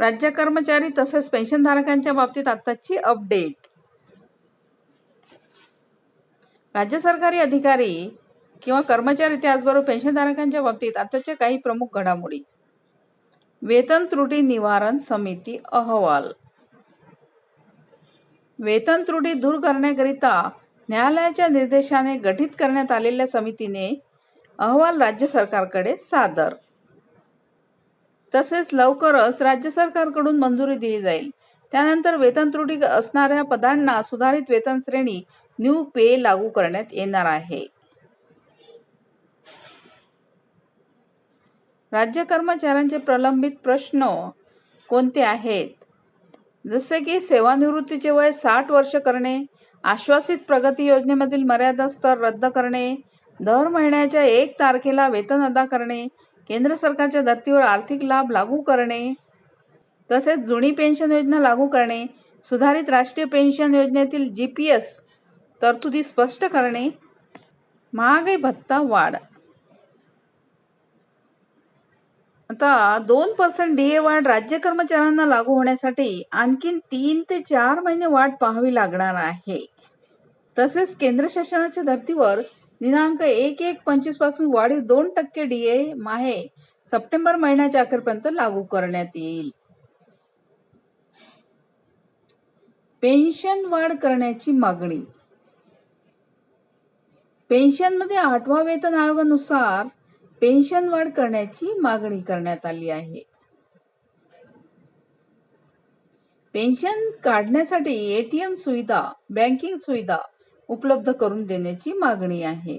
राज्य कर्मचारी तसेच पेन्शनधारकांच्या बाबतीत आताची अपडेट. राज्य सरकारी अधिकारी किंवा कर्मचारी त्याचबरोबर पेन्शनधारकांच्या बाबतीत आताच्या काही प्रमुख घडामोडी. वेतन त्रुटी निवारण समिती अहवाल. वेतन त्रुटी दूर करण्याकरिता न्यायालयाच्या निर्देशाने गठीत करण्यात आलेल्या समितीने अहवाल राज्य सरकारकडे सादर. तसेच लवकरच राज्य सरकारकडून मंजुरी दिली जाईल. त्यानंतर वेतन त्रुटी असणाऱ्या पदांना सुधारित वेतन श्रेणी न्यू पे लागू करण्यात येणार आहे. राज्य कर्मचाऱ्यांचे प्रलंबित प्रश्न कोणते आहेत? जसे की सेवानिवृत्तीचे वय साठ वर्ष करणे आश्वासित प्रगती योजनेमधील मर्यादा स्तर रद्द करणे दर महिन्याच्या एक तारखेला वेतन अदा करणे केंद्र सरकारच्या धर्तीवर आर्थिक लाभ लागू करणे तसेच जुनी पेन्शन योजना लागू करणे सुधारित राष्ट्रीय पेन्शन योजनेतील जी पी एस तरतुदी स्पष्ट करणे महागाई भत्ता वाढ. आता दोन पर्सेंट डी ए वाढ राज्य कर्मचाऱ्यांना लागू होण्यासाठी आणखीन तीन ते चार महिने वाट पाहावी लागणार आहे. तसेच केंद्र शासनाच्या धर्तीवर दिनांक एक एक पंचवीसपासून वाढीव दोन टक्के डीए माहे सप्टेंबर महिन्याच्या अखेरपर्यंत लागू करण्यात येईल. पेन्शन वाढ करण्याची मागणी. पेन्शनमध्ये आठवा वेतन आयोगानुसार पेन्शन वाढ करण्याची मागणी करण्यात आली आहे. पेन्शन काढण्यासाठी एटीएम सुविधा बँकिंग सुविधा उपलब्ध करून देण्याची मागणी आहे.